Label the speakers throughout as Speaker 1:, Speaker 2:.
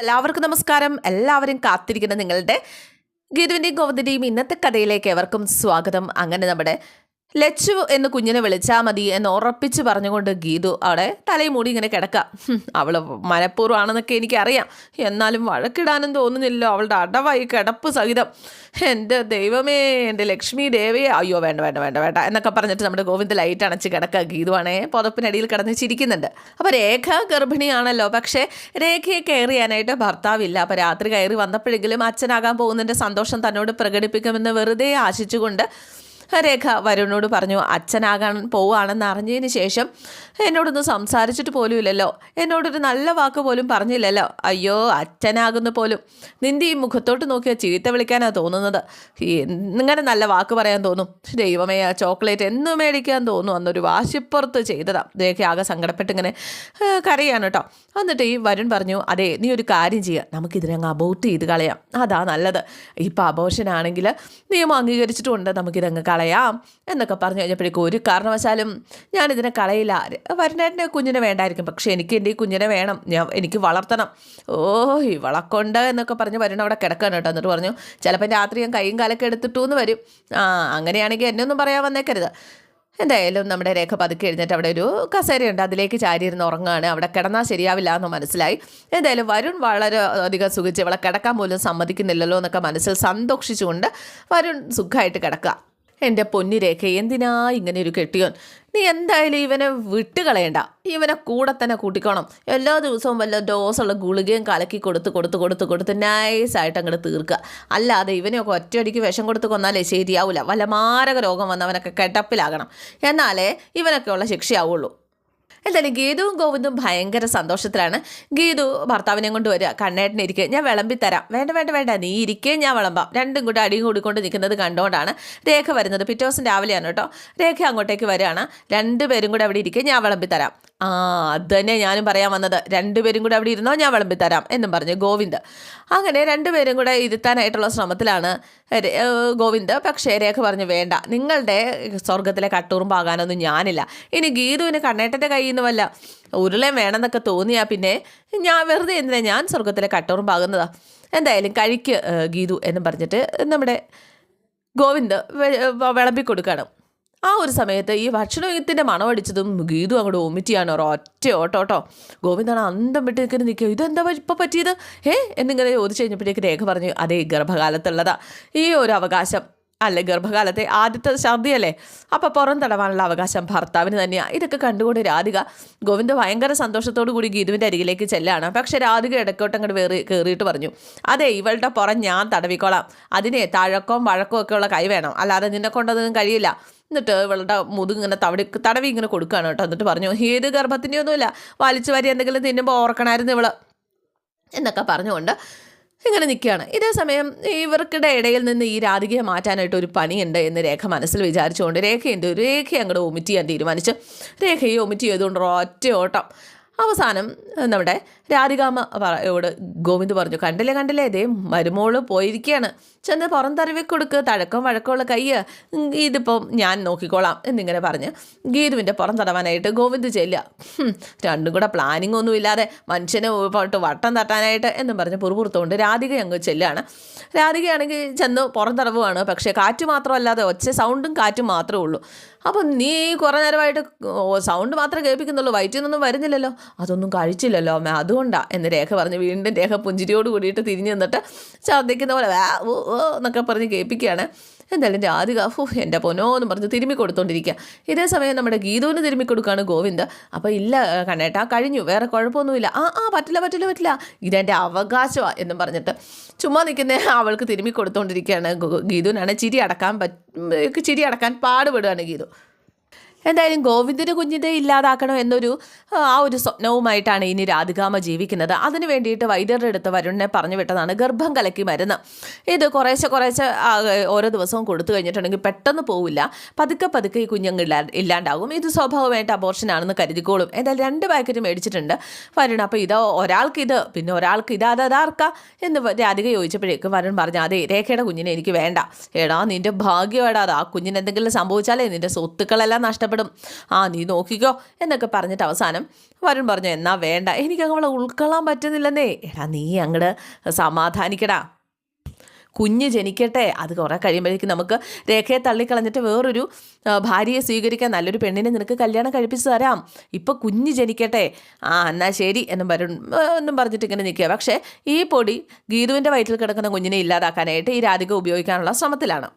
Speaker 1: എല്ലാവർക്കും നമസ്കാരം. എല്ലാവരും കാത്തിരിക്കുന്ന നിങ്ങളുടെ ഗീതുവിന്റെയും ഗോവിന്ദന്റെയും ഇന്നത്തെ കഥയിലേക്ക് എവർക്കും സ്വാഗതം. അങ്ങനെ നമ്മുടെ ലച്ചു എന്ന് കുഞ്ഞിനെ വിളിച്ചാൽ മതി എന്ന് ഉറപ്പിച്ച് പറഞ്ഞുകൊണ്ട് ഗീതു അവിടെ തലയും മൂടി ഇങ്ങനെ കിടക്കാം. അവൾ മനഃപൂർവമാണെന്നൊക്കെ എനിക്കറിയാം. എന്നാലും വഴക്കിടാനും തോന്നുന്നില്ല അവളുടെ അടവായി കിടപ്പ് സഹിതം. എന്റെ ദൈവമേ എന്റെ ലക്ഷ്മി ദേവയെ അയ്യോ വേണ്ട വേണ്ട വേണ്ട വേണ്ട എന്നൊക്കെ പറഞ്ഞിട്ട് നമ്മുടെ ഗോവിന്ദ് ലൈറ്റ് അണച്ച് കിടക്കുക ഗീതുവാണേ പുതപ്പിനടിയിൽ കിടന്ന് ചിരിക്കുന്നുണ്ട്. അപ്പോൾ രേഖ ഗർഭിണിയാണല്ലോ. പക്ഷേ രേഖയെ കെയർ ചെയ്യാനായിട്ട് ഭർത്താവില്ല അപ്പോൾ രാത്രി കയറി വന്നപ്പോഴെങ്കിലും അച്ഛനാകാൻ പോകുന്നതിന്റെ സന്തോഷം തന്നോട് പ്രകടിപ്പിക്കുമെന്ന് വെറുതെ ആശിച്ചുകൊണ്ട് രേഖ വരുണിനോട് പറഞ്ഞു അച്ഛനാകാൻ പോവുകയാണെന്ന് അറിഞ്ഞതിന് ശേഷം എന്നോടൊന്നും സംസാരിച്ചിട്ട് പോലും ഇല്ലല്ലോ എന്നോടൊരു നല്ല വാക്ക് പോലും പറഞ്ഞില്ലല്ലോ. അയ്യോ അച്ഛനാകുന്നു പോലും. നിന്റെ ഈ മുഖത്തോട്ട് നോക്കിയാൽ ചീത്ത വിളിക്കാനാണ് തോന്നുന്നത്. ഇങ്ങനെ നല്ല വാക്ക് പറയാൻ തോന്നും. ദൈവമേ ആ ചോക്ലേറ്റ് എന്ന് മേടിക്കാൻ തോന്നും. അന്നൊരു വാശിപ്പുറത്ത് ചെയ്തതാണ് രേഖ ആകെ സങ്കടപ്പെട്ട് ഇങ്ങനെ കരയാണ് കേട്ടോ. എന്നിട്ട് ഈ വരുൺ പറഞ്ഞു അതെ നീ ഒരു കാര്യം ചെയ്യുക നമുക്കിതിനങ്ങ് അബോട്ട് ചെയ്ത് കളയാം. അതാ നല്ലത്. ഇപ്പം അബോഷനാണെങ്കിൽ നിയമം അംഗീകരിച്ചിട്ടുണ്ട് നമുക്കിതങ്ങ് കളയാം എന്നൊക്കെ പറഞ്ഞു കഴിഞ്ഞപ്പോഴേക്കും ഒരു കാരണവശാലും ഞാനിതിനെ കളയില്ല. വരുണേട്ടന്റെ കുഞ്ഞിനെ വേണ്ടായിരിക്കും. പക്ഷേ എനിക്ക് എന്റെ ഈ കുഞ്ഞിനെ വേണം. ഞാൻ എനിക്ക് വളർത്തണം. ഓ ഇവളക്കൊണ്ട് എന്നൊക്കെ പറഞ്ഞ് വരുന്ന അവിടെ കിടക്കാൻ കേട്ടോ. എന്നിട്ട് പറഞ്ഞു ചിലപ്പോൾ രാത്രി ഞാൻ കൈയും കാലൊക്കെ എടുത്തിട്ടു എന്ന് വരും. ആ അങ്ങനെയാണെങ്കിൽ എന്നെ ഒന്നും പറയാൻ വന്നേക്കരുത്. എന്തായാലും നമ്മുടെ രേഖ പതുക്കെ എഴുന്നേറ്റ് അവിടെ ഒരു കസേരയുണ്ട്. അതിലേക്ക് ചാരിയിരുന്ന് ഉറങ്ങാണ്. അവിടെ കിടന്നാൽ ശരിയാവില്ല എന്ന് മനസ്സിലായി. എന്തായാലും വരുൺ വളരെ അധികം സുഖിച്ച് ഇവളെ കിടക്കാൻ പോലും സമ്മതിക്കുന്നില്ലല്ലോ എന്നൊക്കെ മനസ്സിൽ സന്തോഷിച്ചുകൊണ്ട് വരുൺ സുഖമായിട്ട് കിടക്കുക. എന്റെ പൊന്നിരേഖ എന്തിനാ ഇങ്ങനെ ഒരു കെട്ടിയോൻ? നീ എന്തായാലും ഇവനെ വിട്ടുകളയണ്ട ഇവനെ കൂടെ തന്നെ കൂട്ടിക്കോണം. എല്ലാ ദിവസവും വല്ല ഡോസുള്ള ഗുളികയും കലക്കി കൊടുത്ത് കൊടുത്ത് കൊടുത്ത് കൊടുത്ത് നൈസായിട്ട് അങ്ങോട്ട് തീർക്കുക അല്ലാതെ ഇവനെയൊക്കെ ഒറ്റയടിക്ക് വിഷം കൊടുത്ത് കൊന്നാലേ ശരിയാവില്ല വല്ല മാരക രോഗം വന്നവനൊക്കെ കിടപ്പിലാകണം എന്നാലേ ഇവനൊക്കെയുള്ള ശിക്ഷയാവുള്ളൂ. എന്തായാലും ഗീതുവും ഗോവിന്ദും ഭയങ്കര സന്തോഷത്തിലാണ്. ഗീതു ഭർത്താവിനെ കൊണ്ട് വരിക. കണ്ണേട്ടനെ ഇരിക്കുക ഞാൻ വിളമ്പി തരാം. വേണ്ട വേണ്ട വേണ്ട. നീ ഇരിക്കേ. ഞാൻ വിളമ്പാം. രണ്ടും കൂടി അടിയും കൂടിക്കൊണ്ട് നിൽക്കുന്നത് കണ്ടുകൊണ്ടാണ് രേഖ വരുന്നത്. പിറ്റേ ദിവസം രാവിലെയാണ് കേട്ടോ. രേഖ അങ്ങോട്ടേക്ക് വരികയാണ്. രണ്ടുപേരും കൂടെ അവിടെ ഇരിക്കുക ഞാൻ വിളമ്പി തരാം. ആ അത് തന്നെ ഞാനും പറയാൻ വന്നത്. രണ്ടുപേരും കൂടെ അവിടെ ഇരുന്നോ ഞാൻ വിളമ്പി തരാം എന്നും പറഞ്ഞു ഗോവിന്ദ്. അങ്ങനെ രണ്ടുപേരും കൂടെ ഇരുത്താനായിട്ടുള്ള ശ്രമത്തിലാണ് ഗോവിന്ദ്. പക്ഷേ രേഖ പറഞ്ഞു വേണ്ട നിങ്ങളുടെ സ്വർഗത്തിലെ കട്ടൂറുമ്പാകാനൊന്നും ഞാനില്ല. ഇനി ഗീതുവിന് കണ്ണേട്ടന്റെ കയ്യിൽ നിന്ന് ഉരുളയും വേണമെന്നൊക്കെ തോന്നിയാൽ പിന്നെ ഞാൻ വെറുതെ എന്തിനാ ഞാൻ സ്വർഗത്തിലെ കട്ടൂറുമ്പാകുന്നതാ? എന്തായാലും കഴിക്ക് ഗീതു എന്നും പറഞ്ഞിട്ട് നമ്മുടെ ഗോവിന്ദ് വിളമ്പിക്കൊടുക്കണം. ആ ഒരു സമയത്ത് ഈ ഭക്ഷണത്തിന്റെ മണമടിച്ചതും ഗീതു അങ്ങോട്ട് വൊമിറ്റിയാണ് ഒരൊറ്റ ഓട്ടോട്ടോ ഗോവിന്ദാണ് അന്തം വിട്ട് നിൽക്കുന്ന നിൽക്കുക. ഇതെന്താ ഇപ്പം പറ്റിയത്? ഏ എന്നിങ്ങനെ ചോദിച്ചു കഴിഞ്ഞപ്പോഴേക്ക് രേഖ പറഞ്ഞു അതേ ഗർഭകാലത്തുള്ളതാ. ഈ ഒരു അവകാശം. അല്ലെ ഗർഭകാലത്തെ ആദ്യത്തെ ഛർദിയല്ലേ അപ്പോൾ പുറം തടവാനുള്ള അവകാശം ഭർത്താവിന് തന്നെയാണ് ഇതൊക്കെ കണ്ടുകൊണ്ട് രാധിക ഗോവിന്ദ് ഭയങ്കര സന്തോഷത്തോടു കൂടി ഗീതുവിന്റെ അരികിലേക്ക് ചെല്ലാണ്. പക്ഷേ രാധിക ഇടക്കോട്ട് അങ്ങോട്ട് വേറി കയറിയിട്ട് പറഞ്ഞു അതെ ഇവളുടെ പുറം ഞാൻ തടവിക്കോളാം. അതിനെ തഴക്കവും വഴക്കവും ഒക്കെ ഉള്ള കൈ വേണം. അല്ലാതെ നിന്നെ കൊണ്ടതൊന്നും കഴിയില്ല. എന്നിട്ട് ഇവളുടെ മുതുക് ഇങ്ങനെ തവടി തടവി ഇങ്ങനെ കൊടുക്കുകയാണ് കേട്ടോ. എന്നിട്ട് പറഞ്ഞു ഏത് ഗർഭത്തിന്റെ ഒന്നുമില്ല വലിച്ചു വരി എന്തെങ്കിലും തിന്നുമ്പോൾ ഓർക്കണമായിരുന്നു ഇവൾ. എന്നൊക്കെ പറഞ്ഞുകൊണ്ട് ഇങ്ങനെ നിൽക്കുകയാണ്. ഇതേ സമയം ഇവർക്കിടെ ഇടയിൽ നിന്ന് ഈ രാധികയെ മാറ്റാനായിട്ട് ഒരു പണിയുണ്ട് എന്ന് രേഖ മനസ്സിൽ വിചാരിച്ചുകൊണ്ട് രേഖയുണ്ട് രേഖ അങ്ങോട്ട് ഒമിറ്റ് ചെയ്യാൻ തീരുമാനിച്ച്. രേഖയെ ഒമിറ്റ് ചെയ്തുകൊണ്ട് ഒറ്റ ഓട്ടം. അവസാനം നമ്മുടെ രാധികാമ്മ പറയോട് ഗോവിന്ദ് പറഞ്ഞു കണ്ടില്ലേ കണ്ടില്ലേ ഇതേ മരുമോൾ പോയിരിക്കുകയാണ് ചെന്ന് പുറം തരവി കൊടുക്ക് തഴക്കം വഴക്കമുള്ള കൈ ഇതിപ്പം ഞാൻ നോക്കിക്കോളാം എന്നിങ്ങനെ പറഞ്ഞ് ഗീതുവിന്റെ പുറം തടവാനായിട്ട് ഗോവിന്ദ് ചെല്ലുക. രണ്ടും കൂടെ പ്ലാനിങ് ഒന്നും ഇല്ലാതെ മനുഷ്യനെ പോയിട്ട് വട്ടം തട്ടാനായിട്ട് എന്നും പറഞ്ഞ് പുറപുറത്തുകൊണ്ട് രാധിക അങ്ങ് ചെല്ലാണ് രാധികയാണെങ്കിൽ ചെന്ന് പുറം തടവുകയാണ് പക്ഷേ കാറ്റ് മാത്രമല്ലാതെ ഒച്ച സൗണ്ടും കാറ്റും മാത്രമേ ഉള്ളൂ. അപ്പം നീ കുറേ നേരമായിട്ട് സൗണ്ട് മാത്രം കേൾപ്പിക്കുന്നുള്ളൂ. വയറ്റിൽ നിന്നൊന്നും വരുന്നില്ലല്ലോ. അതൊന്നും കഴിച്ചില്ലല്ലോ. അമ്മ അതുകൊണ്ടാണ് എന്ന് രേഖ പറഞ്ഞ് വീണ്ടും രേഖ പുഞ്ചിരിയോട് കൂടിയിട്ട് തിരിഞ്ഞു നിന്നിട്ട് ഛർദ്ദിക്കുന്ന പോലെ ഓ ഓ എന്നൊക്കെ പറഞ്ഞ് കേൾപ്പിക്കുകയാണ്. എന്തായാലും രാധിക ഫു എന്റെ പൊന്നോ എന്ന് പറഞ്ഞ് തിരുമ്മി കൊടുത്തോണ്ടിരിക്കുക ഇതേ സമയം നമ്മുടെ ഗീതുവിന് തിരുമ്മി കൊടുക്കുകയാണ് ഗോവിന്ദ്. അപ്പോൾ ഇല്ല കണ്ണേട്ടാ കഴിഞ്ഞു വേറെ കുഴപ്പമൊന്നുമില്ല. ആ ആ പറ്റില്ല പറ്റില്ല പറ്റില്ല. ഇതെന്റെ അവകാശമാണ് എന്നും പറഞ്ഞിട്ട് ചുമ്മാ നിൽക്കുന്ന അവൾക്ക് തിരുമ്മി കൊടുത്തോണ്ടിരിക്കുകയാണ് ഗീതുവിനാണ് ചിരി അടക്കാൻ പറ്റ ചിരി അടക്കാൻ പാടുപെടുകയാണ് ഗീതു. എന്തായാലും ഗോവിന്ദന് കുഞ്ഞിനെ ഇല്ലാതാക്കണം എന്നൊരു ആ, ഒരു സ്വപ്നവുമായിട്ടാണ് ഇനി രാധികാമ ജീവിക്കുന്നത്. അതിന് വേണ്ടിയിട്ട് വൈദ്യരുടെ അടുത്ത് വരുണിനെ പറഞ്ഞു വിട്ടതാണ് ഗർഭം കലക്കി മരുന്ന്. ഇത് കുറേശ്ശെ കുറേശ്ശെ ഓരോ ദിവസവും കൊടുത്തു കഴിഞ്ഞിട്ടുണ്ടെങ്കിൽ പെട്ടെന്ന് പോവില്ല. പതുക്കെ പതുക്കെ ഈ കുഞ്ഞുങ്ങൾ ഇല്ലാ ഇല്ലാണ്ടാകും. ഇത് സ്വാഭാവികമായിട്ട് അബോർഷൻ ആണെന്ന് കരുതിക്കോളും. എന്തായാലും രണ്ട് പാക്കറ്റ് മേടിച്ചിട്ടുണ്ട് വരുൺ. അപ്പോൾ ഇത് ഒരാൾക്ക് ഇത് പിന്നെ ഒരാൾക്ക് ഇത് അത് അതാർക്കാ? എന്ന് രാധിക ചോദിച്ചപ്പോഴേക്കും വരുൺ പറഞ്ഞു അതെ രേഖയുടെ കുഞ്ഞിനെ എനിക്ക് വേണ്ട. എടാ നിന്റെ എടാ അത് ആ കുഞ്ഞിന് എന്തെങ്കിലും സംഭവിച്ചാലേ നിന്റെ സ്വത്തുക്കളെല്ലാം നഷ്ടപ്പെടും ഇഷ്ടപ്പെടും. ആ നീ നോക്കിക്കോ എന്നൊക്കെ പറഞ്ഞിട്ട് അവസാനം വരുൺ പറഞ്ഞു എന്നാ വേണ്ട എനിക്ക് അവളെ ഉൾക്കൊള്ളാൻ പറ്റുന്നില്ലെന്നേ. എടാ നീ അങ്ങോട്ട് സമാധാനിക്കടാ. കുഞ്ഞ് ജനിക്കട്ടെ. അത് കുറേ കഴിയുമ്പോഴേക്കും നമുക്ക് രേഖയെ തള്ളിക്കളഞ്ഞിട്ട് വേറൊരു ഭാര്യയെ സ്വീകരിക്കാൻ നല്ലൊരു പെണ്ണിനെ നിനക്ക് കല്യാണം കഴിപ്പിച്ച് തരാം. ഇപ്പം കുഞ്ഞ് ജനിക്കട്ടെ. ആ എന്നാൽ ശരി എന്നും വരുൺ ഒന്നും പറഞ്ഞിട്ട് ഇങ്ങനെ നിൽക്കുക. പക്ഷേ ഈ പൊടി ഗീതുവിന്റെ വയറ്റിൽ കിടക്കുന്ന കുഞ്ഞിനെ ഇല്ലാതാക്കാനായിട്ട് ഈ രാധിക ഉപയോഗിക്കാനുള്ള ശ്രമത്തിലാണ്.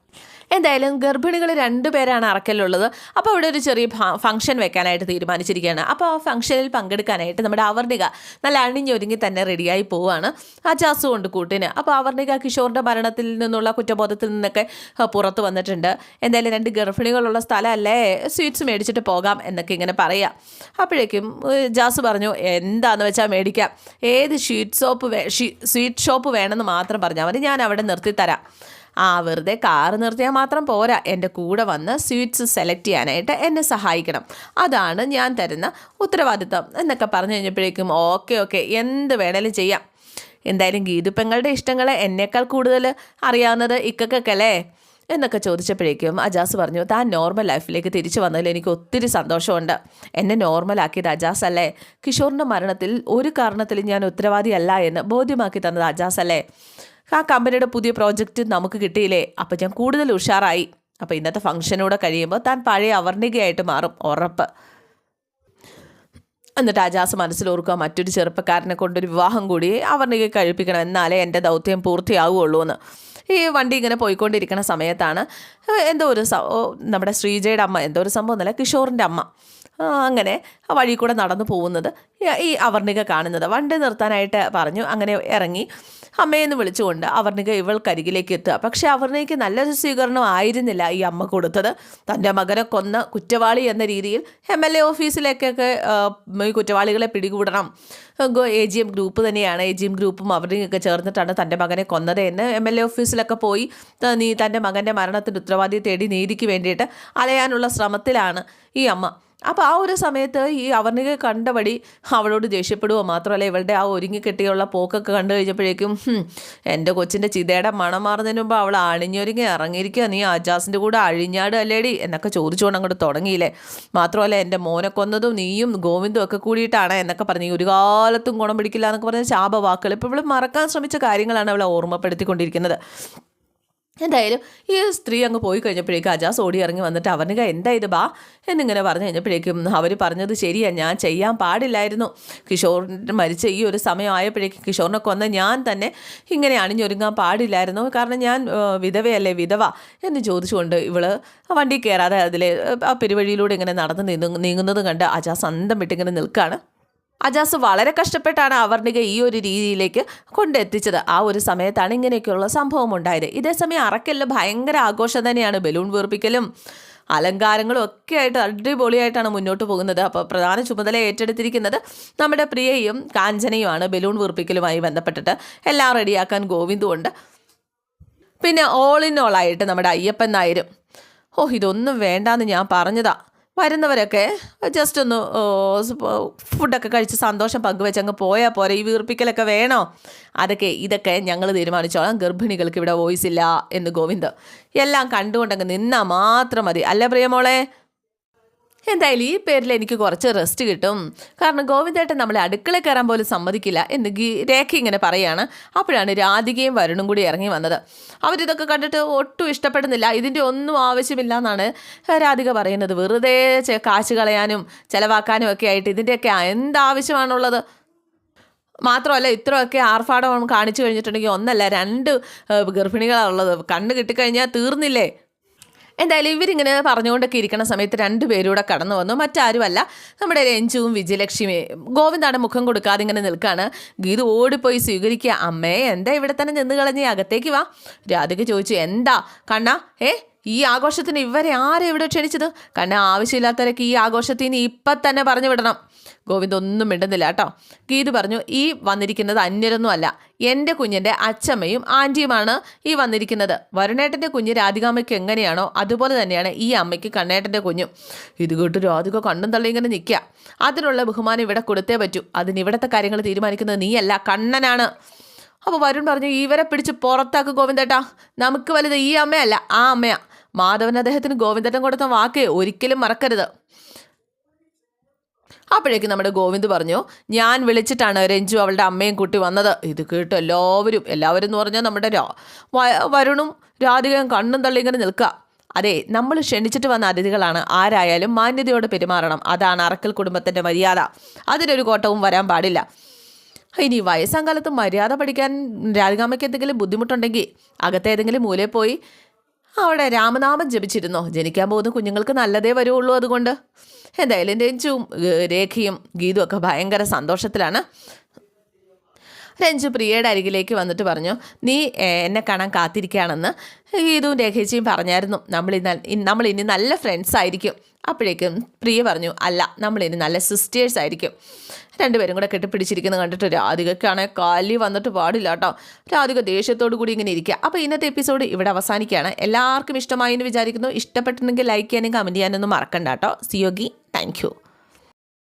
Speaker 1: എന്തായാലും ഗർഭിണികൾ രണ്ടുപേരാണ് അറക്കലുള്ളത് അപ്പോൾ അവിടെ ഒരു ചെറിയ ഫംഗ്ഷൻ വെക്കാനായിട്ട് തീരുമാനിച്ചിരിക്കുകയാണ്. അപ്പോൾ ആ ഫംഗ്ഷനിൽ പങ്കെടുക്കാനായിട്ട് നമ്മുടെ അവർണിക നല്ല അണിഞ്ഞൊരുങ്ങി തന്നെ റെഡിയായി പോവുകയാണ് അജാസ് കൊണ്ട് കൂട്ടിന്. അപ്പോൾ അവർണിക കിഷോറിന്റെ മരണത്തിൽ നിന്നുള്ള കുറ്റബോധത്തിൽ നിന്നൊക്കെ ആ, പുറത്ത് വന്നിട്ടുണ്ട്. എന്തായാലും രണ്ട് ഗർഭിണികളുള്ള സ്ഥലമല്ലേ? സ്വീറ്റ്സ് മേടിച്ചിട്ട് പോകാം എന്നൊക്കെ ഇങ്ങനെ പറയാം. അപ്പോഴേക്കും ജാസ് പറഞ്ഞു എന്താണെന്ന് വെച്ചാൽ മേടിക്കാം. ഏത് ഷീറ്റ് ഷോപ്പ് വേ ഷീ- സ്വീറ്റ് ഷോപ്പ് വേണമെന്ന് മാത്രം പറഞ്ഞാൽ മതി. ഞാൻ അവിടെ നിർത്തിത്തരാം. ആ വെറുതെ കാറ് നിർത്തിയാൽ മാത്രം പോരാ. എന്റെ കൂടെ വന്ന് സ്വീറ്റ്സ് സെലക്ട് ചെയ്യാനായിട്ട് എന്നെ സഹായിക്കണം. അതാണ് ഞാൻ തരുന്ന ഉത്തരവാദിത്തം എന്നൊക്കെ പറഞ്ഞു കഴിഞ്ഞപ്പോഴേക്കും ഓക്കെ ഓക്കെ എന്ത് വേണേലും ചെയ്യാം. എന്തായാലും ഗീതുപ്പെങ്ങളുടെ ഇഷ്ടങ്ങളെ എന്നേക്കാൾ കൂടുതൽ അറിയാവുന്നത് ഇക്കക്കല്ലേ എന്നൊക്കെ ചോദിച്ചപ്പോഴേക്കും അജാസ് പറഞ്ഞു താൻ നോർമൽ ലൈഫിലേക്ക് തിരിച്ചു വന്നതിൽ എനിക്ക് ഒത്തിരി സന്തോഷമുണ്ട്. എന്നെ നോർമലാക്കിയത് അജാസ് അല്ലേ? കിഷോറിന്റെ മരണത്തിൽ ഒരു കാരണത്തിലും ഞാൻ ഉത്തരവാദിയല്ല എന്ന് ബോധ്യമാക്കി തന്നത് അജാസ് അല്ലേ? ആ കമ്പനിയുടെ പുതിയ പ്രോജക്റ്റ് നമുക്ക് കിട്ടിയില്ലേ? അപ്പം ഞാൻ കൂടുതൽ ഉഷാറായി. അപ്പോൾ ഇന്നത്തെ ഫംഗ്ഷനൂടെ കഴിയുമ്പോൾ താൻ പഴയ അവർണികയായിട്ട് മാറും ഉറപ്പ്. എന്നിട്ട് അജാസ് മനസ്സിലോർക്കുക മറ്റൊരു ചെറുപ്പക്കാരനെ കൊണ്ടൊരു വിവാഹം കൂടി അവർണിക കഴിപ്പിക്കണം എന്നാലേ എന്റെ ദൗത്യം പൂർത്തിയാവുകയുള്ളൂ എന്ന് ഈ വണ്ടി ഇങ്ങനെ പോയിക്കൊണ്ടിരിക്കുന്ന സമയത്താണ് എന്തോ ഒരു നമ്മുടെ ശ്രീജയുടെ അമ്മ എന്തോ ഒരു സംഭവം എന്നല്ല കിഷോറിന്റെ അമ്മ അങ്ങനെ വഴി കൂടെ നടന്നു പോകുന്നത് ഈ അവർണിക കാണുന്നത്. വണ്ടി നിർത്താനായിട്ട് പറഞ്ഞു അങ്ങനെ ഇറങ്ങി. അമ്മയെന്ന് വിളിച്ചുകൊണ്ട് അവർണിക ഇവൾക്കരികിലേക്ക് എത്തുക. പക്ഷെ അവർണികയ്ക്ക് നല്ലൊരു സ്വീകരണം ആയിരുന്നില്ല ഈ അമ്മ കൊടുത്തത്. തന്റെ മകനെ കൊന്ന കുറ്റവാളി എന്ന രീതിയിൽ എം എൽ എ ഓഫീസിലേക്കൊക്കെ ഈ കുറ്റവാളികളെ പിടികൂടണം. എ ജി എം ഗ്രൂപ്പ് തന്നെയാണ്. എ ജി എം ഗ്രൂപ്പും അവരുടെയൊക്കെ ചേർന്നിട്ടാണ് തന്റെ മകനെ കൊന്നത് എന്ന് എം എൽ എ ഓഫീസിലൊക്കെ പോയി നീ തന്റെ മകന്റെ മരണത്തിന്റെ ഉത്തരവാദിയെ തേടി നീതിക്ക് വേണ്ടിയിട്ട് അലയാനുള്ള ശ്രമത്തിലാണ് ഈ അമ്മ. അപ്പോൾ ആ ഒരു സമയത്ത് ഈ അവർണിക കണ്ടപടി അവളോട് ദേഷ്യപ്പെടുവോ മാത്രമല്ല ഇവളുടെ ആ ഒരുങ്ങിക്കെട്ടിയുള്ള പോക്കൊക്കെ കണ്ടു കഴിഞ്ഞപ്പോഴേക്കും "ഹും, എന്റെ കൊച്ചിന്റെ ചിതയുടെ മണം മാറുന്നതിന് മുമ്പ് അവൾ അണിഞ്ഞൊരുങ്ങി ഇറങ്ങിയിരിക്കുക നീ അജാസിന്റെ കൂടെ അഴിഞ്ഞാട് അല്ലേടി? എന്നൊക്കെ ചോദിച്ചുകൊണ്ട് അങ്ങോട്ട് തുടങ്ങിയില്ലേ. മാത്രമല്ല എന്റെ മോനെ കൊന്നതും നീയും ഗോവിന്ദും ഒക്കെ കൂടിയിട്ടാണ് എന്നൊക്കെ പറഞ്ഞു ഒരു കാലത്തും ഗുണം പിടിക്കില്ല എന്നൊക്കെ പറഞ്ഞ ശാപവാക്കുകൾ. ഇപ്പോൾ ഇവൾ മറക്കാൻ ശ്രമിച്ച കാര്യങ്ങളാണ് അവളെ ഓർമ്മപ്പെടുത്തിക്കൊണ്ടിരിക്കുന്നത്. എന്തായാലും ഈ സ്ത്രീ അങ്ങ് പോയി കഴിഞ്ഞപ്പോഴേക്കും അജാസ് ഓടി ഇറങ്ങി വന്നിട്ട് അവനുക എന്താ ഇത് ബാ? എന്നിങ്ങനെ പറഞ്ഞു കഴിഞ്ഞപ്പോഴേക്കും അവർ പറഞ്ഞത് ശരിയാണ് ഞാൻ ചെയ്യാൻ പാടില്ലായിരുന്നു. കിഷോറിന്റെ മരിച്ച ഈ ഒരു സമയമായപ്പോഴേക്കും കിഷോറിനെ കൊന്ന ഞാൻ തന്നെ ഇങ്ങനെ അണിഞ്ഞൊരുങ്ങാൻ പാടില്ലായിരുന്നു. കാരണം ഞാൻ വിധവയല്ലേ വിധവ എന്ന് ചോദിച്ചുകൊണ്ട് ഇവൾ വണ്ടി കയറാതെ അതിലെ ആ പെരുവഴിയിലൂടെ ഇങ്ങനെ നടന്ന് നീങ്ങു നീങ്ങുന്നത് കണ്ട് അജാസ് അന്തം വിട്ടിങ്ങനെ നിൽക്കുകയാണ് അജാസ് വളരെ കഷ്ടപ്പെട്ടാണ് അവർണിക ഈ ഒരു രീതിയിലേക്ക് കൊണ്ടെത്തിച്ചത്. ആ ഒരു സമയത്താണ് ഇങ്ങനെയൊക്കെയുള്ള സംഭവം ഉണ്ടായത്. ഇതേസമയം അറക്കലിൽ ഭയങ്കര ആഘോഷം തന്നെയാണ്. ബലൂൺ വീർപ്പിക്കലും അലങ്കാരങ്ങളും ഒക്കെ ആയിട്ട് അടിപൊളിയായിട്ടാണ് മുന്നോട്ട് പോകുന്നത്. അപ്പോൾ പ്രധാന ചുമതല ഏറ്റെടുത്തിരിക്കുന്നത് നമ്മുടെ പ്രിയയും കാഞ്ചനയുമാണ്. ബലൂൺ വീർപ്പിക്കലുമായി ബന്ധപ്പെട്ടിട്ട് എല്ലാം റെഡിയാക്കാൻ ഗോവിന്ദുണ്ട് പിന്നെ ഓൾ ഇൻ ഓൾ ആയിട്ട് നമ്മുടെ അയ്യപ്പൻ നായരും. ഓ ഇതൊന്നും വേണ്ടാന്ന് ഞാൻ പറഞ്ഞതാ. വരുന്നവരൊക്കെ ജസ്റ്റ് ഒന്ന് ഫുഡൊക്കെ കഴിച്ച് സന്തോഷം പങ്കുവെച്ച് അങ്ങ് പോയാൽ പോരെ. ഈ വീർപ്പിക്കലൊക്കെ വേണോ? അതൊക്കെ ഇതൊക്കെ ഞങ്ങൾ തീരുമാനിച്ചോളാം. ഗർഭിണികൾക്ക് ഇവിടെ വോയിസ് ഇല്ല എന്ന് ഗോവിന്ദ് എല്ലാം കണ്ടുകൊണ്ടങ്ങ് നിന്നാൽ മാത്രം മതി. അല്ലേ പ്രിയമോളെ? എന്തായാലും ഈ പേരിൽ എനിക്ക് കുറച്ച് റെസ്റ്റ് കിട്ടും. കാരണം ഗോവിന്ദേട്ടൻ നമ്മളെ അടുക്കള കയറാൻ പോലും സമ്മതിക്കില്ല എന്ന് രേഖ ഇങ്ങനെ പറയാണ്. അപ്പോഴാണ് രാധികയും വരുണും കൂടി ഇറങ്ങി വന്നത്. അവരിതൊക്കെ കണ്ടിട്ട് ഒട്ടും ഇഷ്ടപ്പെടുന്നില്ല. ഇതിന്റെ ഒന്നും ആവശ്യമില്ല എന്നാണ് രാധിക പറയുന്നത്. വെറുതെ കാശ് കളയാനും ചിലവാക്കാനും ഒക്കെ ആയിട്ട് ഇതിന്റെയൊക്കെ എന്താവശ്യമാണുള്ളത്? മാത്രമല്ല ഇത്രയൊക്കെ ആർഭാടം കാണിച്ചു കഴിഞ്ഞിട്ടുണ്ടെങ്കിൽ ഒന്നല്ല രണ്ട് ഗർഭിണികളാണുള്ളത് കണ്ണ് കിട്ടിക്കഴിഞ്ഞാൽ തീർന്നില്ലേ? എന്തായാലും ഇവരിങ്ങനെ പറഞ്ഞുകൊണ്ടൊക്കെ ഇരിക്കുന്ന സമയത്ത് രണ്ടുപേരൂടെ കടന്നു വന്നു. മറ്റാരുമല്ല നമ്മുടെ രഞ്ജുവും വിജയലക്ഷ്മി ഗോവിന്ദാണ് മുഖം കൊടുക്കാതെ ഇങ്ങനെ നിൽക്കുകയാണ് ഗീതു ഓടിപ്പോയി സ്വീകരിക്കുക. അമ്മേ എന്താ ഇവിടെ തന്നെ നിന്ന് കളഞ്ഞ്? അകത്തേക്ക് വാ. രാധിക ചോദിച്ചു എന്താ കണ്ണാ? ഏ ഈ ആഘോഷത്തിന് ഇവരെ ആരെ ഇവിടെ ക്ഷണിച്ചത്? കണ്ണ ആവശ്യമില്ലാത്തവരൊക്കെ ഈ ആഘോഷത്തിന് ഇപ്പം തന്നെ പറഞ്ഞു വിടണം. ഗോവിന്ദ് ഒന്നും മിണ്ടുന്നില്ല കേട്ടോ. ഗീതു പറഞ്ഞു ഈ വന്നിരിക്കുന്നത് അന്യരൊന്നും അല്ല. എന്റെ കുഞ്ഞിന്റെ അച്ചമ്മയും ആന്റിയുമാണ് ഈ വന്നിരിക്കുന്നത്. വരുണേട്ടന്റെ കുഞ്ഞ് രാധികാമ്മയ്ക്ക് എങ്ങനെയാണോ അതുപോലെ തന്നെയാണ് ഈ അമ്മയ്ക്ക് കണ്ണേട്ടന്റെ കുഞ്ഞും. ഇത് കേട്ട് രാധിക കണ്ണും തള്ളി ഇങ്ങനെ നിൽക്കുക. അതിനുള്ള ബഹുമാനം ഇവിടെ കൊടുത്തേ പറ്റൂ. അതിന് ഇവിടുത്തെ കാര്യങ്ങൾ തീരുമാനിക്കുന്നത് നീയല്ല കണ്ണനാണ്. അപ്പോൾ വരുൺ പറഞ്ഞു ഇവരെ പിടിച്ച് പുറത്താക്ക് ഗോവിന്ദേട്ടാ. നമുക്ക് വലുത് ഈ അമ്മയല്ല ആ അമ്മയാ. മാധവൻ അദ്ദേഹത്തിന് ഗോവിന്ദേട്ടൻ കൊടുത്ത വാക്ക് ഒരിക്കലും മറക്കരുത്. അപ്പോഴേക്കും നമ്മുടെ ഗോവിന്ദ് പറഞ്ഞു ഞാൻ വിളിച്ചിട്ടാണ് രഞ്ജു അവളുടെ അമ്മയും കൂട്ടി വന്നത്. ഇത് കേട്ട് എല്ലാവരും എല്ലാവരും എന്ന് പറഞ്ഞാൽ നമ്മുടെ വരുണും രാധികയും കണ്ണും തള്ളി ഇങ്ങനെ നിൽക്കുക. അതെ നമ്മൾ ക്ഷണിച്ചിട്ട് വന്ന അതിഥികളാണ്. ആരായാലും മാന്യതയോടെ പെരുമാറണം. അതാണ് അറക്കൽ കുടുംബത്തിന്റെ മര്യാദ. അതിനൊരു കോട്ടവും വരാൻ പാടില്ല. ഇനി വയസ്സാം കാലത്ത് മര്യാദ പഠിക്കാൻ രാധികാമ്മയ്ക്ക് എന്തെങ്കിലും ബുദ്ധിമുട്ടുണ്ടെങ്കിൽ അകത്തേതെങ്കിലും മൂലയിൽ പോയി അവിടെ രാമനാമം ജപിച്ചിരുന്നോ? ജനിക്കാൻ പോകുന്ന കുഞ്ഞുങ്ങൾക്ക് നല്ലതേ വരുള്ളൂ അതുകൊണ്ട്. എന്തായാലും രഞ്ജുവും രേഖയും ഗീതും ഒക്കെ ഭയങ്കര സന്തോഷത്തിലാണ്. രഞ്ജു പ്രിയയുടെ അരികിലേക്ക് വന്നിട്ട് പറഞ്ഞു നീ എന്നെ കാണാൻ കാത്തിരിക്കുകയാണെന്ന്. ഗീതുവും രേഖേച്ചിയും പറഞ്ഞായിരുന്നു നമ്മൾ ഇന്ന് നമ്മൾ ഇനി നല്ല ഫ്രണ്ട്സ് ആയിരിക്കും. അപ്പോഴേക്കും പ്രിയ പറഞ്ഞു അല്ല നമ്മൾ ഇനി നല്ല സിസ്റ്റേഴ്സ് ആയിരിക്കും. രണ്ടുപേരും കൂടെ കെട്ടിപ്പിടിച്ചിരിക്കുന്നത് കണ്ടിട്ട് രാധികയ്ക്കാണെങ്കിൽ കാലി വന്നിട്ട് പാടില്ല കേട്ടോ. രാധിക ദേഷ്യത്തോടു കൂടി ഇങ്ങനെ ഇരിക്കുക. അപ്പോൾ ഇന്നത്തെ എപ്പിസോഡ് ഇവിടെ അവസാനിക്കുകയാണ്. എല്ലാവർക്കും ഇഷ്ടമായി എന്ന് വിചാരിക്കുന്നു. ഇഷ്ടപ്പെട്ടിട്ടുണ്ടെങ്കിൽ ലൈക്ക് ചെയ്യാനും കമന്റ് ചെയ്യാനൊന്നും മറക്കണ്ട കേട്ടോ. സിയോഗി താങ്ക്